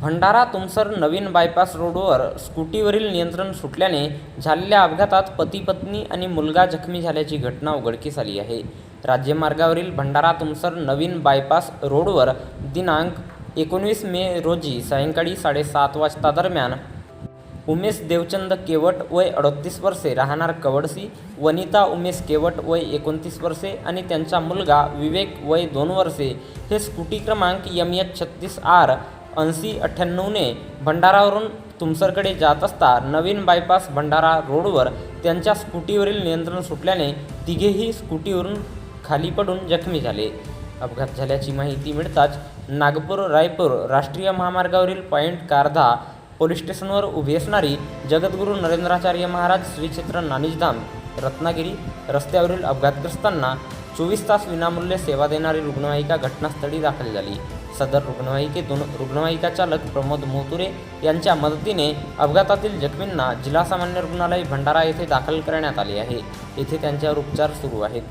भंडारा तुमसर नवीन बायपास रोडवर स्कूटीवरील नियंत्रण सुटल्याने झालेल्या अपघातात पती पत्नी आणि मुलगा जखमी झाल्याची घटना उघडकीस आली आहे. राज्यमार्गावरील भंडारा तुमसर नवीन बायपास रोडवर दिनांक एकोणवीस मे रोजी सायंकाळी साडेसात वाजता दरम्यान उमेश देवचंद केवट वय अडतीस वर्षे राहणार कवडसी वनिता उमेश केवट वय एकोणतीस वर्षे आणि त्यांचा मुलगा विवेक वय दोन वर्षे हे स्कूटी क्रमांक यम एच छत्तीस आर ऐंशी अठ्ठ्याण्णवने भंडारावरून तुमसरकडे जात असता नवीन बायपास भंडारा रोडवर त्यांच्या स्कूटीवरील नियंत्रण सुटल्याने तिघेही स्कूटीवरून खाली पडून जखमी झाले. अपघात झाल्याची माहिती मिळताच नागपूर रायपूर राष्ट्रीय महामार्गावरील पॉईंट कारधा पोलीस स्टेशनवर उभी असणारी जगद्गुरू नरेंद्राचार्य महाराज श्रीक्षेत्र नानिजधाम रत्नागिरी रस्त्यावरील अपघातग्रस्तांना चोवीस तास विनामूल्य सेवा देणारी रुग्णवाहिका घटनास्थळी दाखल झाली. सदर रुग्णवाहिकेतून रुग्णवाहिका चालक प्रमोद मोतुरे यांच्या मदतीने अपघातातील जखमींना जिल्हा सामान्य रुग्णालय भंडारा येथे दाखल करण्यात आले आहे. येथे त्यांच्यावर उपचार सुरू आहेत.